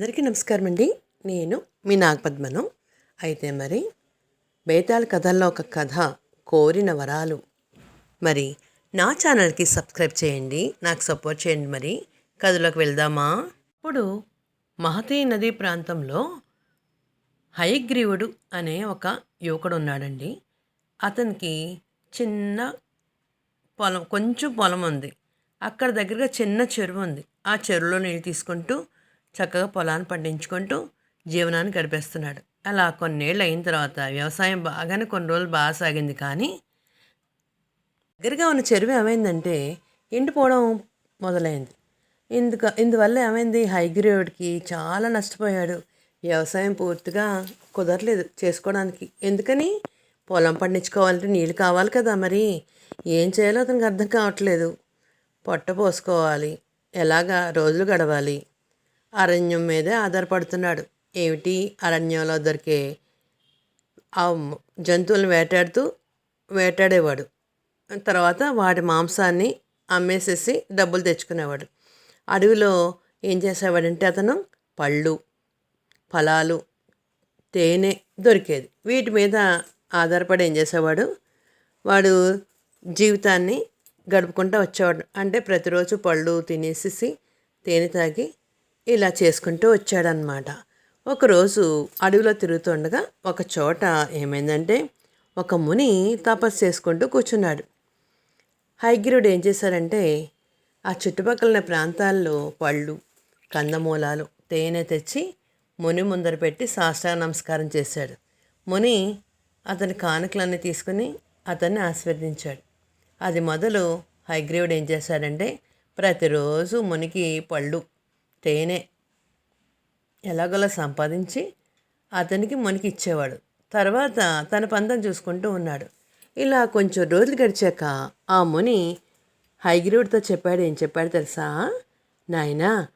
అందరికీ నమస్కారం అండి. నేను మీ నాగపద్మను. అయితే మరి బేతాళ కథల్లో ఒక కథ కోరిన వరాలు. మరి నా ఛానల్కి సబ్స్క్రైబ్ చేయండి. నాకు సపోర్ట్ చేయండి మరి. కథలోకి వెళ్దామా? ఇప్పుడు మహతీ నదీ ప్రాంతంలో హయగ్రీవుడు అనే ఒక యువకుడు ఉన్నాడండి. అతనికి చిన్న పొలం కొంచెం పొలం ఉంది. అక్కడ దగ్గరగా చిన్న చెరువు ఉంది. ఆ చెరువులో నీళ్ళు తీసుకుంటూ చక్కగా పొలాన్ని పండించుకుంటూ జీవనాన్ని గడిపేస్తున్నాడు. అలా కొన్నేళ్ళు అయిన తర్వాత వ్యవసాయం బాగానే కొన్ని రోజులు బాగా సాగింది కానీ దగ్గరగా ఉన్న చెరువు ఏమైందంటే ఎండిపోవడం మొదలైంది. ఇందుక ఇందువల్ల ఏమైంది? హైగ్రేడ్కి చాలా నష్టపోయాడు. వ్యవసాయం పూర్తిగా కుదరలేదు చేసుకోవడానికి. ఎందుకని? పొలం పండించుకోవాలంటే నీళ్ళు కావాలి కదా మరి. ఏం చేయాలో అతనికి అర్థం కావట్లేదు. పొట్ట పోసుకోవాలి. ఎలాగా? రోజులు గడవాలి. అరణ్యం మీదే ఆధారపడుతున్నాడు. ఏమిటి? అరణ్యంలో దొరికే ఆ జంతువులను వేటాడుతూ వేటాడేవాడు. తర్వాత వాటి మాంసాన్ని అమ్మేసేసి డబ్బులు తెచ్చుకునేవాడు. అడవిలో ఏం చేసేవాడంటే అతను పళ్ళు ఫలాలు తేనె దొరికేది. వీటి మీద ఆధారపడి ఏం చేసేవాడు? వాడు జీవితాన్ని గడుపుకుంటూ వచ్చేవాడు. అంటే ప్రతిరోజు పళ్ళు తినేసేసి తేనె తాగి ఇలా చేసుకుంటూ వచ్చాడనమాట. ఒకరోజు అడవిలో తిరుగుతుండగా ఒక చోట ఏమైందంటే ఒక ముని తపస్సు చేసుకుంటూ కూర్చున్నాడు. హైగిరుడు ఏం చేశారంటే ఆ చుట్టుపక్కల ప్రాంతాల్లో పళ్ళు కందమూలాలు తేనె తెచ్చి ముని ముందర పెట్టి సాష్టాంగ నమస్కారం చేశాడు. ముని అతని కానుకలన్నీ తీసుకుని అతన్ని ఆశీర్వదించాడు. అది మొదలు హైగ్రీవుడు ఏం చేశాడంటే ప్రతిరోజు మునికి పళ్ళు తేనె ఎలాగోలా సంపాదించి అతనికి మునికి ఇచ్చేవాడు తర్వాత తన పందం చూసుకుంటూ ఉన్నాడు. ఇలా కొంచెం రోజులు గడిచాక ఆ ముని హైగ్రీవుడితో చెప్పాడు ఏం చెప్పాడు తెలుసా? నాయనా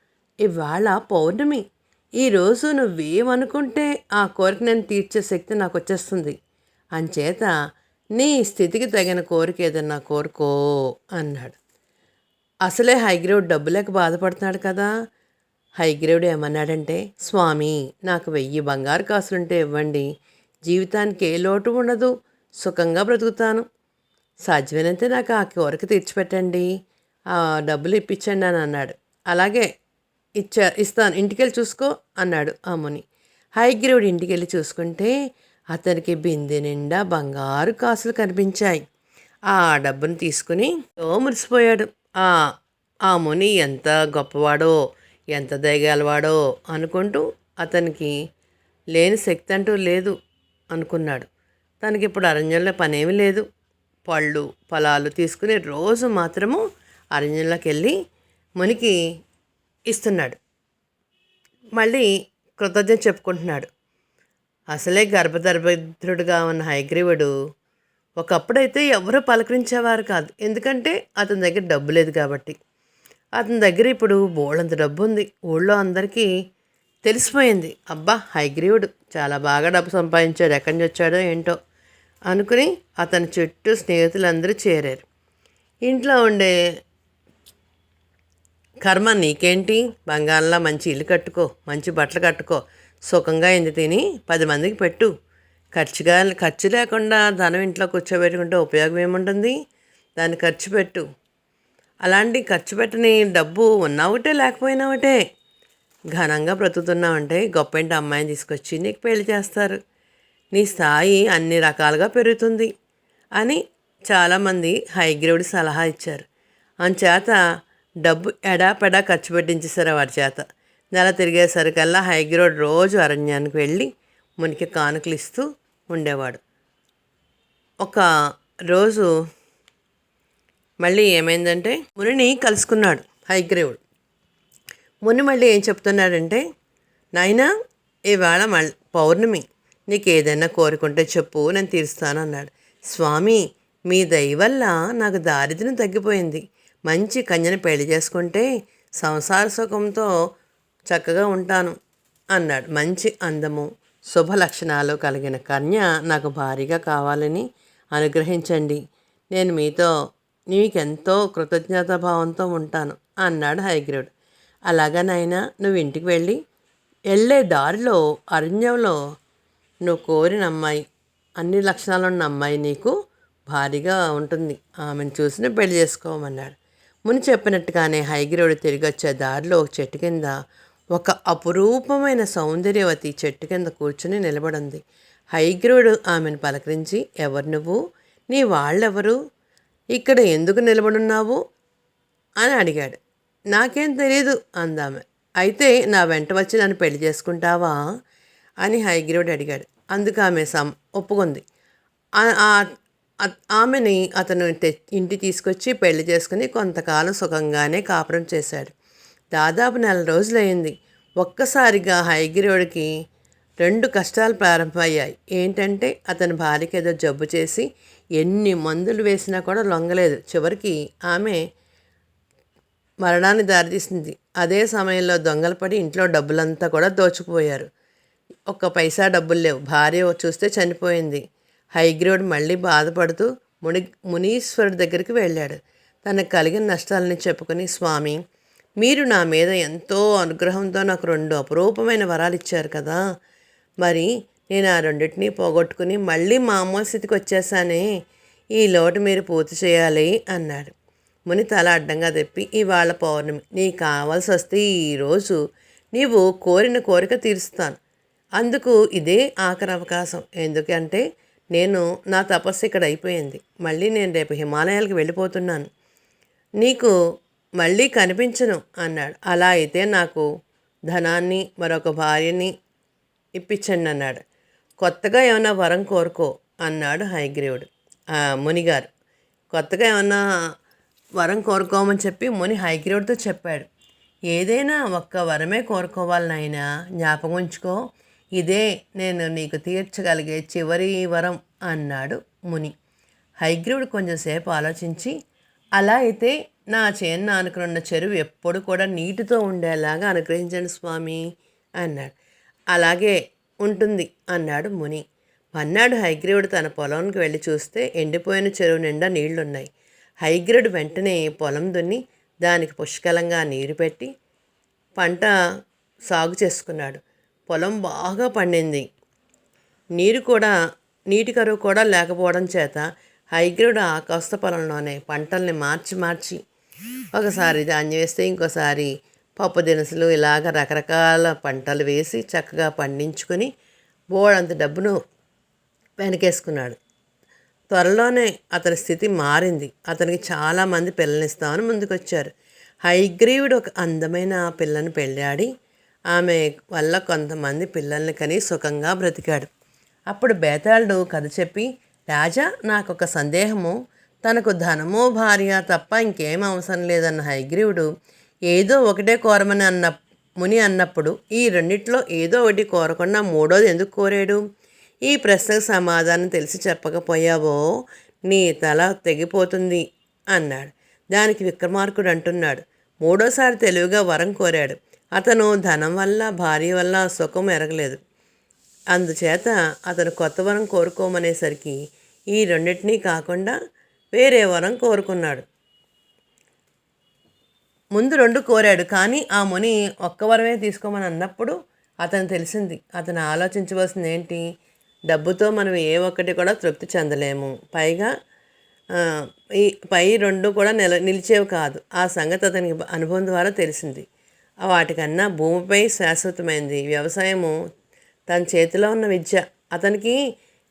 ఇవాళ పౌర్ణమి. ఈరోజు నువ్వేమనుకుంటే ఆ కోరిక నేను తీర్చే శక్తి నాకు వచ్చేస్తుంది అంచేత నీ స్థితికి తగిన కోరిక ఏదన్నా కోరుకో అన్నాడు. అసలే హైగ్రేడ్ డబ్బు లేక బాధపడుతున్నాడు కదా. హైగ్రేవుడు ఏమన్నాడంటే స్వామి నాకు వెయ్యి బంగారు కాసులుంటే ఇవ్వండి. జీవితానికి ఏ లోటు ఉండదు. సుఖంగా బ్రతుకుతాను. సాధ్యమైనంతే నాకు ఆ కోరిక తీర్చిపెట్టండి. ఆ డబ్బులు ఇప్పించండి అని అన్నాడు. అలాగే ఇచ్చా ఇస్తాను. ఇంటికెళ్ళి చూసుకో అన్నాడు ఆ ముని. హైగ్రీవుడు ఇంటికెళ్ళి చూసుకుంటే అతనికి బిందె నిండా బంగారు కాసులు కనిపించాయి. ఆ డబ్బును తీసుకుని మురిసిపోయాడు. ఆ ఆ ముని ఎంత గొప్పవాడో ఎంత దయగలవాడో అనుకుంటూ అతనికి లేని శక్తి అంటూ లేదు అనుకున్నాడు. తనకి ఇప్పుడు అరణ్యంలో పనేమీ లేదు. పళ్ళు ఫలాలు తీసుకుని రోజు మాత్రము అరణ్యంలోకి వెళ్ళి మునికి ఇస్తున్నాడు. మళ్ళీ కృతజ్ఞత చెప్పుకుంటున్నాడు. అసలే గర్భదర్భద్రుడుగా ఉన్న హైగ్రీవుడు ఒకప్పుడైతే ఎవరు పలకరించేవారు కాదు. ఎందుకంటే అతని దగ్గర డబ్బు లేదు కాబట్టి. అతని దగ్గర ఇప్పుడు బోళ్ళంత డబ్బు ఉంది ఊళ్ళో అందరికీ తెలిసిపోయింది. అబ్బా హైగ్రీవుడు చాలా బాగా డబ్బు సంపాదించాడు. ఎక్కడి నుంచి వచ్చాడో ఏంటో అనుకుని అతని చుట్టూ స్నేహితులందరూ చేరారు. ఇంట్లో ఉండే కర్మ నీకేంటి? బంగారంలో మంచి ఇల్లు కట్టుకో మంచి బట్టలు కట్టుకో సుఖంగా ఇంది తిని పది మందికి పెట్టు. ఖర్చుగా ఖర్చు లేకుండా ధనం ఇంట్లో కూర్చోబెట్టుకుంటే ఉపయోగం ఏముంటుంది? దాన్ని ఖర్చు పెట్టు. అలాంటి ఖర్చు పెట్టని డబ్బు ఉన్నా ఒకటే లేకపోయినా ఒకటే ఘనంగా బ్రతుకుతున్నావంటే గొప్ప ఇంటి అమ్మాయిని తీసుకొచ్చి నీకు పెళ్ళి చేస్తారు? నీ స్థాయి అన్ని రకాలుగా పెరుగుతుంది అని చాలామంది హైగ్రేవుడి సలహా ఇచ్చారు. అంచేత డబ్బు ఎడాపెడా ఖర్చు పెట్టించేశారు వారి చేత. నెల తిరిగేసరికల్లా హైగ్రోడ్ రోజు అరణ్యానికి వెళ్ళి మునికి కానుకలు ఇస్తూ ఉండేవాడు. ఒక రోజు మళ్ళీ ఏమైందంటే మునిని కలుసుకున్నాడు హైగ్రీవుడు. ముని మళ్ళీ ఏం చెప్తున్నాడంటే నాయనా ఇవాళ మళ్ళీ పౌర్ణమి నీకు ఏదైనా కోరుకుంటే చెప్పు నేను తీరుస్తాను అన్నాడు. స్వామి మీ దయ వల్ల నాకు దారిద్ర్యం తగ్గిపోయింది. మంచి కన్యను పెళ్ళి చేసుకుంటే సంసార సుఖంతో చక్కగా ఉంటాను అన్నాడు. మంచి అందము శుభ లక్షణాలు కలిగిన కన్య నాకు భారీగా కావాలని అనుగ్రహించండి. నేను మీతో నీకెంతో కృతజ్ఞతాభావంతో ఉంటాను అన్నాడు హైగ్రీవుడు అలాగా నాయనా నువ్వు ఇంటికి వెళ్ళి వెళ్ళే దారిలో అరణ్యంలో నువ్వు కోరిన అమ్మాయి అన్ని లక్షణాలు ఉన్న అమ్మాయి నీకు భారీగా ఉంటుంది. ఆమెను చూసి పెళ్ళి చేసుకోమన్నాడు. ముని చెప్పినట్టుగానే హైగిరోడు తిరిగి వచ్చే దారిలో ఒక చెట్టు కింద ఒక అపురూపమైన సౌందర్యవతి చెట్టు కింద కూర్చుని నిలబడింది. హైగ్రోడు ఆమెను పలకరించి ఎవరు నువ్వు? నీ వాళ్ళెవరు? ఇక్కడ ఎందుకు నిలబడున్నావు? అని అడిగాడు. నాకేం తెలియదు అందామె. అయితే నా వెంట వచ్చి నన్ను పెళ్ళి చేసుకుంటావా? అని హైగ్రోడ్ అడిగాడు. అందుకు ఆమె సం ఒప్పుకుంది. ఆమెని అతను ఇంటి తీసుకొచ్చి పెళ్ళి చేసుకుని కొంతకాలం సుఖంగానే కాపురం చేశాడు. దాదాపు నెల రోజులైంది ఒక్కసారిగా హైగిరోడికి రెండు కష్టాలు ప్రారంభమయ్యాయి. ఏంటంటే అతని భార్యకి ఏదో జబ్బు చేసి ఎన్ని మందులు వేసినా కూడా లొంగలేదు. చివరికి ఆమె మరణాన్ని దారితీసింది. అదే సమయంలో దొంగలు పడి ఇంట్లో డబ్బులంతా కూడా దోచుకుపోయారు. ఒక్క పైసా డబ్బులు లేవు. భార్య చూస్తే చనిపోయింది. హైగ్రోడ్ మళ్ళీ బాధపడుతూ ముని మునీశ్వరుడి దగ్గరికి వెళ్ళాడు. తనకు కలిగిన నష్టాలని చెప్పుకొని స్వామి మీరు నా మీద ఎంతో అనుగ్రహంతో నాకు రెండు అపురూపమైన వరాలు ఇచ్చారు కదా. మరి నేను ఆ రెండింటినీ పోగొట్టుకుని మళ్ళీ మామూలు స్థితికి వచ్చేసానే. ఈ లోటు మీరు పూర్తి చేయాలి అన్నాడు. ముని తల అడ్డంగా తెప్పి ఇవాళ పౌర్ణమి నీకు కావాల్సి వస్తే ఈరోజు నీవు కోరిన కోరిక తీరుస్తాను. అందుకు ఇదే ఆఖరి అవకాశం. ఎందుకంటే నేను నా తపస్సు ఇక్కడ అయిపోయింది. మళ్ళీ నేను రేపు హిమాలయాలకు వెళ్ళిపోతున్నాను. నీకు మళ్ళీ కనిపించను అన్నాడు. అలా అయితే నాకు ధనాన్ని మరొక భార్యని ఇప్పించండి అన్నాడు. కొత్తగా ఏమైనా వరం కోరుకో అన్నాడు హైగ్రీవుడు. మునిగారు. కొత్తగా ఏమన్నా వరం కోరుకోమని చెప్పి ముని హైగ్రీవుడితో చెప్పాడు. ఏదైనా ఒక్క వరమే కోరుకోవాలి నాయన జ్ఞాపకం ఉంచుకో. ఇదే నేను నీకు తీర్చగలిగే చివరి వరం అన్నాడు ముని. హైగ్రీవుడు కొంచెంసేపు ఆలోచించి అలా అయితే నా చేన్న అనుకున్న చెరువు ఎప్పుడు కూడా నీటితో ఉండేలాగా అనుగ్రహించండి స్వామి అన్నాడు. అలాగే ఉంటుంది అన్నాడు ముని. పన్నాడు హైగ్రీవుడు తన పొలంకి వెళ్ళి చూస్తే ఎండిపోయిన చెరువు నిండా నీళ్ళున్నాయి. హైగ్రీవుడు వెంటనే పొలం దున్ని దానికి పుష్కలంగా నీరు పెట్టి పంట సాగు చేసుకున్నాడు. పొలం బాగా పండింది. నీరు కూడా నీటి కరువు కూడా లేకపోవడం చేత హైగ్రీవుడు ఆ కోస్త పొలంలోనే పంటల్ని మార్చి మార్చి ఒకసారి ధాన్యం వేస్తే ఇంకోసారి పప్పు దినుసులు ఇలాగ రకరకాల పంటలు వేసి చక్కగా పండించుకొని బోడంత డబ్బును వెనకేసుకున్నాడు. త్వరలోనే అతని స్థితి మారింది. అతనికి చాలామంది పిల్లనిస్తామని ముందుకొచ్చారు. హైగ్రీవుడు ఒక అందమైన పిల్లని పెళ్ళాడి ఆమె వల్ల కొంతమంది పిల్లల్ని కని సుఖంగా బ్రతికాడు. అప్పుడు బేతాళుడు కథ చెప్పి రాజా నాకు ఒక సందేహము. తనకు ధనము భార్య తప్ప ఇంకేం అవసరం లేదన్న హైగ్రీవుడు ఏదో ఒకటే కోరమని అన్న ముని అన్నప్పుడు ఈ రెండిట్లో ఏదో ఒకటి కోరకుండా మూడోది ఎందుకు కోరాడు? ఈ ప్రశ్నకు సమాధానం తెలిసి చెప్పకపోయావో నీ తల తెగిపోతుంది అన్నాడు. దానికి విక్రమార్కుడు అంటున్నాడు మూడోసారి తెలివిగా వరం కోరాడు. అతను ధనం వల్ల భార్య వల్ల సుఖం ఎరగలేదు. అందుచేత అతను కొత్త వరం కోరుకోమనేసరికి ఈ రెండింటినీ కాకుండా వేరే వరం కోరుకున్నాడు. ముందు రెండు కోరాడు కానీ ఆ ముని ఒక్క వరమే తీసుకోమని అన్నప్పుడు అతను తెలిసింది. అతను ఆలోచించవలసింది ఏంటి? డబ్బుతో మనం ఏ ఒక్కటి కూడా తృప్తి చెందలేము. పైగా ఈ పై రెండు కూడా నిల నిలిచేవి కాదు. ఆ సంగతి అతనికి అనుభవం ద్వారా తెలిసింది. వాటికన్నా భూమిపై శాశ్వతమైంది. వ్యవసాయము తన చేతిలో ఉన్న విద్య. అతనికి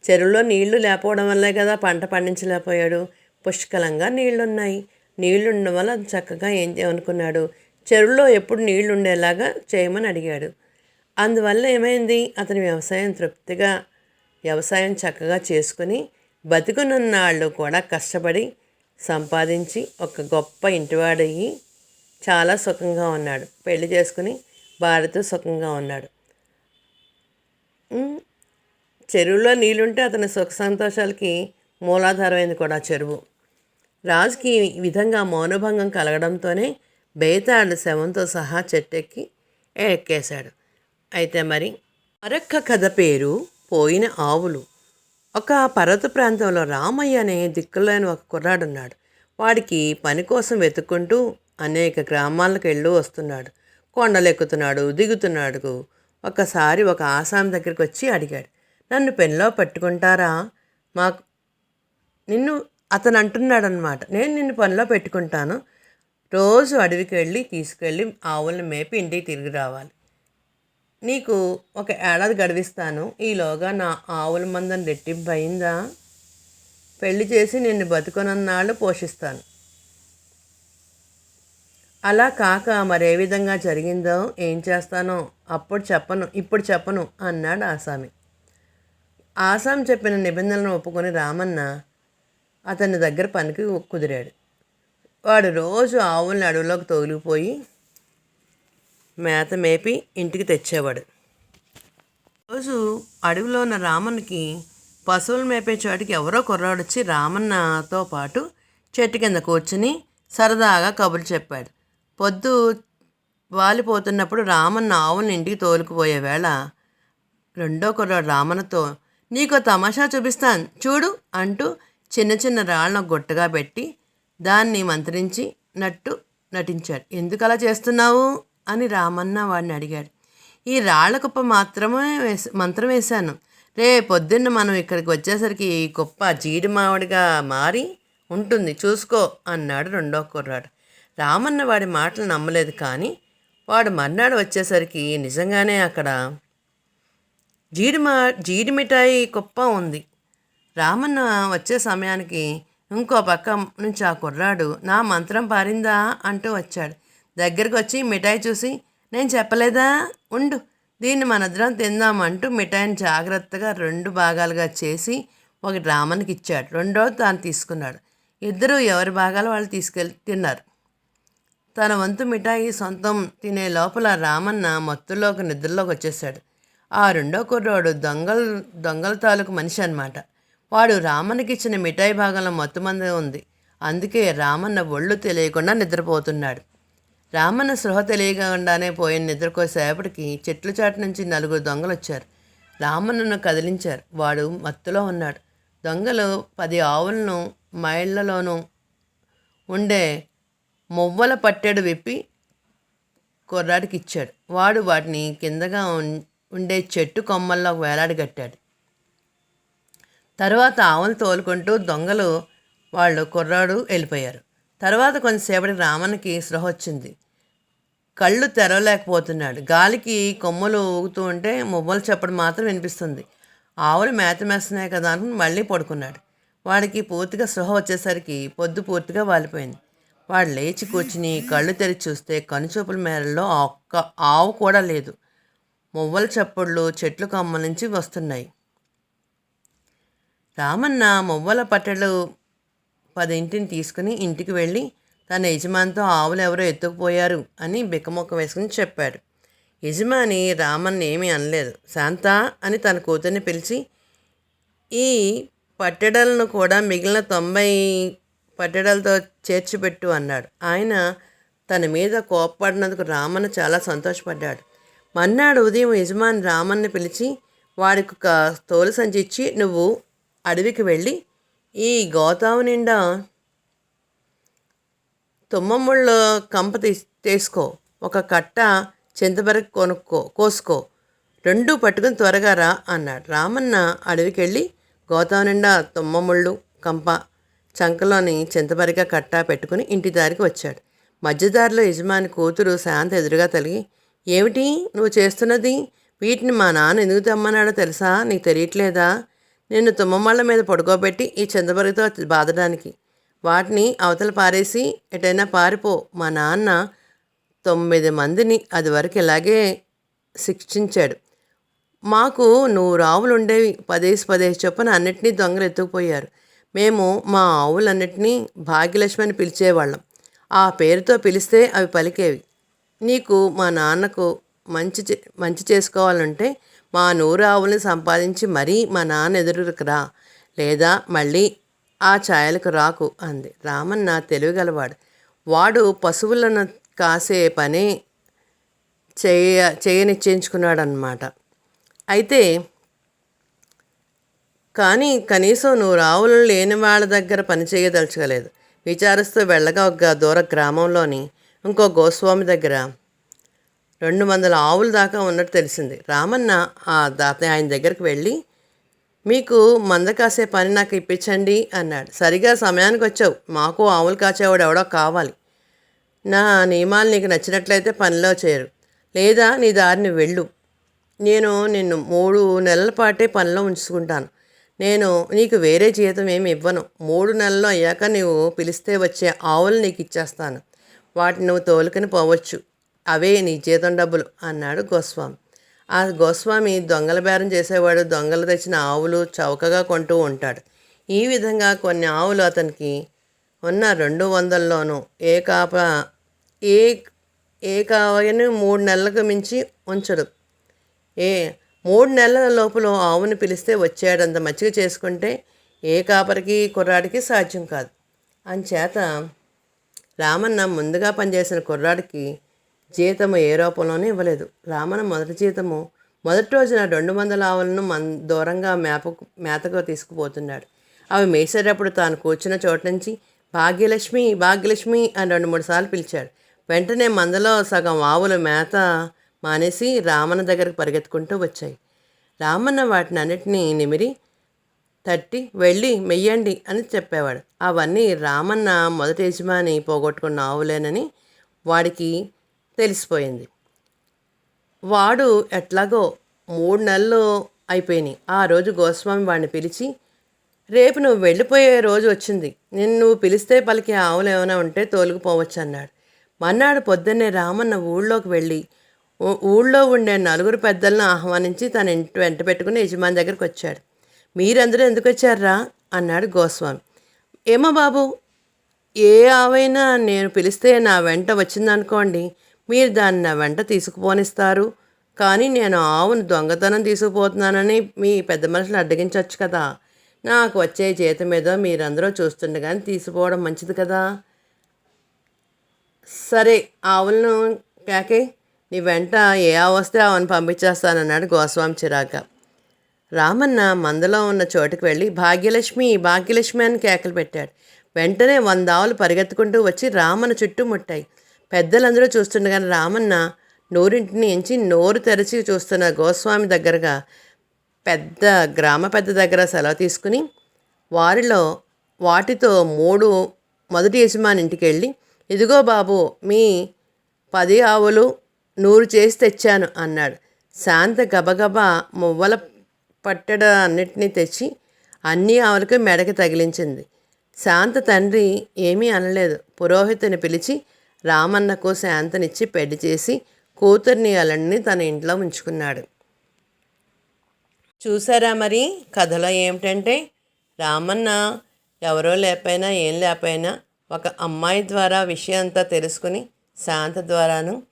చెరువులో నీళ్ళు లేకపోవడం వల్లే కదా పంట పండించలేకపోయాడు. పుష్కలంగా నీళ్ళున్నాయి. నీళ్ళుండడం వల్ల చక్కగా ఏం చేయమనుకున్నాడు చెరువులో ఎప్పుడు నీళ్ళు ఉండేలాగా చేయమని అడిగాడు. అందువల్ల ఏమైంది? అతని వ్యవసాయం తృప్తిగా వ్యవసాయం చక్కగా చేసుకుని బతికునున్నాళ్ళు కూడా కష్టపడి సంపాదించి ఒక గొప్ప ఇంటివాడయ్యి చాలా సుఖంగా ఉన్నాడు. పెళ్ళి చేసుకుని భార్యతో సుఖంగా ఉన్నాడు. చెరువులో నీళ్ళుంటే అతని సుఖ సంతోషాలకి మూలాధారమైంది కూడా చెరువు. రాజుకి ఈ విధంగా మౌనభంగం కలగడంతోనే బేతాడు శవంతో సహా చెట్టెక్కి ఎక్కేశాడు. అయితే మరి మరొక్క కథ పేరు పోయిన ఆవులు. ఒక పర్వత ప్రాంతంలో రామయ్య అనే దిక్కులేని ఒక కుర్రాడున్నాడు. వాడికి పని కోసం వెతుక్కుంటూ అనేక గ్రామాలకు వెళ్ళు వస్తున్నాడు. కొండలెక్కుతున్నాడు దిగుతున్నాడు. ఒకసారి ఒక ఆసాం దగ్గరికి వచ్చి అడిగాడు నన్ను పెన్లో పట్టుకుంటారా? మాకు నిన్ను అతను అంటున్నాడనమాట నేను నిన్ను పనిలో పెట్టుకుంటాను. రోజు అడవికి వెళ్ళి తీసుకెళ్ళి ఆవులను మేపి ఇంటికి తిరిగి రావాలి. నీకు ఒక ఏడాది గడివిస్తాను ఈలోగా నా ఆవుల మందని రెట్టింపు అయిందా పెళ్ళి చేసి నిన్ను బతుకునన్నాళ్ళు పోషిస్తాను. అలా కాక మరే విధంగా జరిగిందో ఏం చేస్తానో అప్పుడు చెప్పను ఇప్పుడు చెప్పను అన్నాడు ఆసామి. ఆసాం చెప్పిన నిబంధనలను ఒప్పుకొని రామన్న అతని దగ్గర పనికి కుదిరాడు. వాడు రోజు ఆవుల్ని అడవిలోకి తోలిపోయి మేత మేపి ఇంటికి తెచ్చేవాడు. రోజు అడవిలో ఉన్న రామన్కి పశువులు మేపే చోటికి ఎవరో కుర్రాడొచ్చి రామన్నతో పాటు చెట్టు కింద కూర్చుని సరదాగా కబుర్లు చెప్పాడు. పొద్దు వాలిపోతున్నప్పుడు రామన్న ఆవుల్ని ఇంటికి తోలుకుపోయే వేళ రెండో కుర్రాడు రామన్నతో నీకు తమాషా చూపిస్తాను చూడు అంటూ చిన్న చిన్న రాళ్ళను గొట్టగా పెట్టి దాన్ని మంత్రించి నట్టు నటించాడు. ఎందుకు అలా చేస్తున్నావు? అని రామన్న వాడిని అడిగాడు. ఈ రాళ్ళ కుప్ప మాత్రమే వేసి మంత్రం వేశాను. రే పొద్దున్న మనం ఇక్కడికి వచ్చేసరికి ఈ కుప్ప జీడి మామిడిగా మారి ఉంటుంది. చూసుకో అన్నాడు రెండో కుర్రాడు. రామన్న వాడి మాటలు నమ్మలేదు కానీ వాడు మర్నాడు వచ్చేసరికి నిజంగానే అక్కడ జీడి మా జీడి మిఠాయి కుప్ప ఉంది. రామన్న వచ్చే సమయానికి ఇంకో పక్క నుంచి ఆ కుర్రాడు నా మంత్రం పారిందా? అంటూ వచ్చాడు. దగ్గరికి వచ్చి మిఠాయి చూసి నేను చెప్పలేదా? ఉండు దీన్ని మనద్దరం తిందామంటూ మిఠాయిని జాగ్రత్తగా రెండు భాగాలుగా చేసి ఒకటి రామన్కి ఇచ్చాడు. రెండో తాను తీసుకున్నాడు. ఇద్దరు ఎవరి భాగాలు వాళ్ళు తీసుకెళ్ళి తిన్నారు. తన వంతు మిఠాయి సొంతం తినే లోపల రామన్న మత్తులోకి నిద్రలోకి వచ్చేసాడు ఆ రెండో కుర్రోడు దొంగలు దొంగల తాలూకు మనిషి అనమాట వాడు రామన్నకిచ్చిన మిఠాయి భాగంలో మత్తు ఉంది. అందుకే రామన్న ఒళ్ళు తెలియకుండా నిద్రపోతున్నాడు. రామన్న సృహ తెలియకుండానే పోయిన నిద్రకోసేపటికి చెట్ల చాటు నుంచి నలుగురు దొంగలు వచ్చారు. రామన్నను కదిలించారు. వాడు మత్తులో ఉన్నాడు. దొంగలు పది ఆవులను మైళ్ళలోనూ ఉండే మువ్వల పట్టెడు విప్పి కుర్రాడికి ఇచ్చాడు వాడు వాటిని కిందగా ఉం- ఉండే చెట్టు కొమ్మల్లో వేలాడగట్టాడు. తర్వాత ఆవులు తోలుకుంటూ దొంగలు వాళ్ళు కుర్రాడు వెళ్ళిపోయారు. తర్వాత కొంతసేపటికి రామన్కి స్పృహ వచ్చింది. కళ్ళు తెరవలేకపోతున్నాడు. గాలికి కొమ్మలు ఊగుతూ ఉంటే మువ్వలు చెప్పడం మాత్రం వినిపిస్తుంది. ఆవులు మేత మేస్తున్నాయి కదా అనుకుని మళ్ళీ పడుకున్నాడు. వాడికి పూర్తిగా స్పృహ వచ్చేసరికి పొద్దు పూర్తిగా వాలిపోయింది. వాడు లేచి కూర్చుని కళ్ళు తెరిచి చూస్తే కనుచూపుల మేరలో ఒక్క ఆవు కూడా లేదు. మువ్వల చప్పుళ్ళు చెట్లు కొమ్మ నుంచి వస్తున్నాయి. రామన్న మువ్వల పట్టెలు పదింటిని తీసుకుని ఇంటికి వెళ్ళి తన యజమానితో ఆవులు ఎవరో ఎత్తుకుపోయారు అని బిక్కమొక్క వేసుకుని చెప్పాడు. యజమాని రామన్న ఏమీ అనలేదు. శాంత అని తన కూతుర్ని పిలిచి ఈ పట్టెడలను కూడా మిగిలిన తొంభై పట్టెడలతో చేర్చిపెట్టు అన్నాడు. ఆయన తన మీద కోప్పడినందుకు రామన్న చాలా సంతోషపడ్డాడు. మన్నాడు ఉదయం యజమాని రామన్ని పిలిచి వాడికి ఒక తోలు సంచి ఇచ్చి నువ్వు అడవికి వెళ్ళి ఈ గోతావు నిండా తుమ్మముళ్ళ కంప తీస్ తీసుకో. ఒక కట్ట చింతబరకి కొనుక్కో కోసుకో. రెండు పట్టుకుని త్వరగా రా అన్నాడు. రామన్న అడవికి వెళ్ళి గోతావు నిండా తుమ్మముళ్ళు కంప చంకలోని చింతపరిక కట్ట పెట్టుకుని ఇంటి దారికి వచ్చాడు. మధ్యదారిలో యజమాని కూతురు శాంత ఎదురుగా తలిగి ఏమిటి నువ్వు చేస్తున్నది? వీటిని మా నాన్న ఎందుకు తెమ్మన్నాడో తెలుసా? నీకు తెలియట్లేదా? నిన్ను తుమ్మమ్మళ్ళ మీద పడుకోబెట్టి ఈ చింతబరితో బాధడానికి. వాటిని అవతల పారేసి ఎటైనా పారిపో మా నాన్న తొమ్మిది మందిని అది వరకు ఇలాగే శిక్షించాడు. మాకు నూరు ఆవులు ఉండేవి పదేసి పదేసి చొప్పున అన్నిటినీ దొంగలు ఎత్తుకుపోయారు. మేము మా ఆవులన్నిటినీ భాగ్యలక్ష్మి అని పిలిచేవాళ్ళం. ఆ పేరుతో పిలిస్తే అవి పలికేవి. నీకు మా నాన్నకు మంచి చే- మంచి చేసుకోవాలంటే మా నూరు ఆవుల్ని సంపాదించి మరీ మా నాన్న ఎదురుకు రా. లేదా మళ్ళీ ఆ ఛాయలకు రాకు అంది. రామన్న తెలివిగలవాడు. వాడు పశువులను కాసే పని చేయ చేయనిశ్చయించుకున్నాడనమాట అయితే కానీ కనీసం నువ్వు రావులు లేని వాళ్ళ దగ్గర పని చేయదలుచుకోలేదు. విచారిస్తూ వెళ్ళగా ఒక దూర గ్రామంలోని ఇంకో గోస్వామి దగ్గర రెండు వందల ఆవుల దాకా ఉన్నట్టు తెలిసింది. రామన్న ఆ దాత ఆయన దగ్గరికి వెళ్ళి మీకు మంద కాసే పని నాకు ఇప్పించండి అన్నాడు. సరిగా సమయానికి వచ్చావు. మాకు ఆవులు కాచేవాడు ఎవడో కావాలి. నా నియమాలు నీకు నచ్చినట్లయితే పనిలో చేరు. లేదా నీ దారిని వెళ్ళు. నేను నిన్ను మూడు నెలల పాటే పనిలో ఉంచుకుంటాను. నేను నీకు వేరే జీతం ఏమి ఇవ్వను. మూడు నెలలు అయ్యాక నువ్వు పిలిస్తే వచ్చే ఆవులు నీకు ఇచ్చేస్తాను. వాటిని నువ్వు తోలుకొని పోవచ్చు. అవే నీ జీతం డబ్బులు అన్నాడు గోస్వామి. ఆ గోస్వామి దొంగల బేరం చేసేవాడు దొంగలు తెచ్చిన ఆవులు చౌకగా కొంటూ ఉంటాడు. ఈ విధంగా కొన్ని ఆవులు అతనికి ఉన్న రెండు వందల్లోనూ ఏ కాప ఏ ఏ కావని మూడు నెలలకు మించి ఉంచడు. ఏ మూడు నెలల లోపల ఆవుని పిలిస్తే వచ్చాడంత మచ్చిక చేసుకుంటే ఏ కాపరికి కుర్రాడికి సాధ్యం కాదు. అంచేత రామన్న ముందుగా పనిచేసిన కుర్రాడికి జీతము ఏ రూపంలోనూ ఇవ్వలేదు. రామన్న మొదటి జీతము మొదటి రోజున రెండు వందల ఆవులను మన్ దూరంగా మేప మేతకు తీసుకుపోతున్నాడు. అవి మేసేటప్పుడు తాను కూర్చున్న చోటు నుంచి భాగ్యలక్ష్మి భాగ్యలక్ష్మి అని రెండు మూడు సార్లు పిలిచాడు. వెంటనే మందలో సగం ఆవులు మేత మానేసి రామన్న దగ్గరకు పరిగెత్తుకుంటూ వచ్చాయి. రామన్న వాటిని అన్నిటినీ నిమిరి తట్టి వెళ్ళి మెయ్యండి అని చెప్పేవాడు. అవన్నీ రామన్న మొదటి యజమాని పోగొట్టుకున్న ఆవులేనని వాడికి తెలిసిపోయింది. వాడు ఎట్లాగో మూడు నెలలు అయిపోయినాయి. ఆ రోజు గోస్వామి వాడిని పిలిచి రేపు నువ్వు వెళ్ళిపోయే రోజు వచ్చింది. నేను నువ్వు పిలిస్తే పలికి ఆవులు ఏమైనా ఉంటే తోలుకుపోవచ్చు అన్నాడు. మన్నాడు పొద్దున్నే రామన్న ఊళ్ళోకి వెళ్ళి ఊళ్ళో ఉండే నలుగురు పెద్దలను ఆహ్వానించి తన ఇంటి వెంట పెట్టుకుని యజమాని దగ్గరికి వచ్చాడు. మీరందరూ ఎందుకు వచ్చారా అన్నాడు గోస్వామి. ఏమో బాబు ఏ ఆవైనా నేను పిలిస్తే నా వెంట వచ్చిందనుకోండి మీరు దాన్ని నా వెంట తీసుకుపోనిస్తారు. కానీ నేను ఆవును దొంగతనం తీసుకుపోతున్నానని మీ పెద్ద మనుషులు అడ్డగించవచ్చు కదా. నాకు వచ్చే జీతం ఏదో మీరందరూ చూస్తుండగానే తీసుకోవడం మంచిది కదా. సరే ఆవులను కాకే నీ వెంట ఏ ఆవు వస్తే ఆవును పంపించేస్తానన్నాడు గోస్వామి చిరాక రామన్న మందలో ఉన్న చోటుకు వెళ్ళి భాగ్యలక్ష్మి భాగ్యలక్ష్మి అని కేకలు పెట్టాడు. వెంటనే వంద ఆవులు పరిగెత్తుకుంటూ వచ్చి రామన్న చుట్టూ ముట్టాయి పెద్దలందరూ చూస్తుండగానే రామన్న నోరింటిని ఎంచి నోరు తెరచి చూస్తున్న గోస్వామి దగ్గరగా పెద్ద గ్రామ పెద్ద దగ్గర సెలవు తీసుకుని వారిలో వాటితో మూడు మొదటి యజమాని ఇంటికి వెళ్ళి ఇదిగో బాబు మీ పది ఆవులు నూరు చేసి తెచ్చాను అన్నాడు. శాంత గబగబా మువ్వల పట్టడ అన్నిటినీ తెచ్చి అన్ని ఆవులకు మెడకి తగిలించింది. శాంత తండ్రి ఏమీ అనలేదు. పురోహితుని పిలిచి రామన్నకు శాంతనిచ్చి పెళ్ళి చేసి కూతుర్ని అలన్ని తన ఇంట్లో ఉంచుకున్నాడు. చూసారా మరి కథలో ఏమిటంటే రామన్న ఎవరో లేకపోయినా ఏం లేకపోయినా ఒక అమ్మాయి ద్వారా విషయం అంతా తెలుసుకుని శాంత ద్వారాను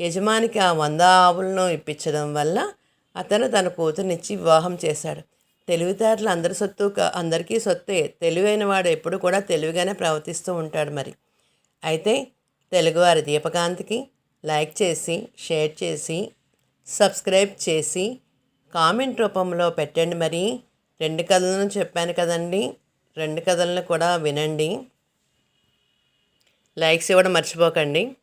యజమానికి ఆ వంద ఆవులను ఇప్పించడం వల్ల అతను తన కూతురునిచ్చి వివాహం చేశాడు. తెలివితేటలు అందరి సొత్తు అందరికీ సొత్తే తెలివైన వాడు ఎప్పుడు కూడా తెలివిగానే ప్రవర్తిస్తూ ఉంటాడు మరి. అయితే తెలుగువారి దీపకాంతికి లైక్ చేసి షేర్ చేసి సబ్స్క్రైబ్ చేసి కామెంట్ రూపంలో పెట్టండి మరి. రెండు కథలను చెప్పాను కదండి. రెండు కథలను కూడా వినండి. లైక్స్ ఇవ్వడం మర్చిపోకండి.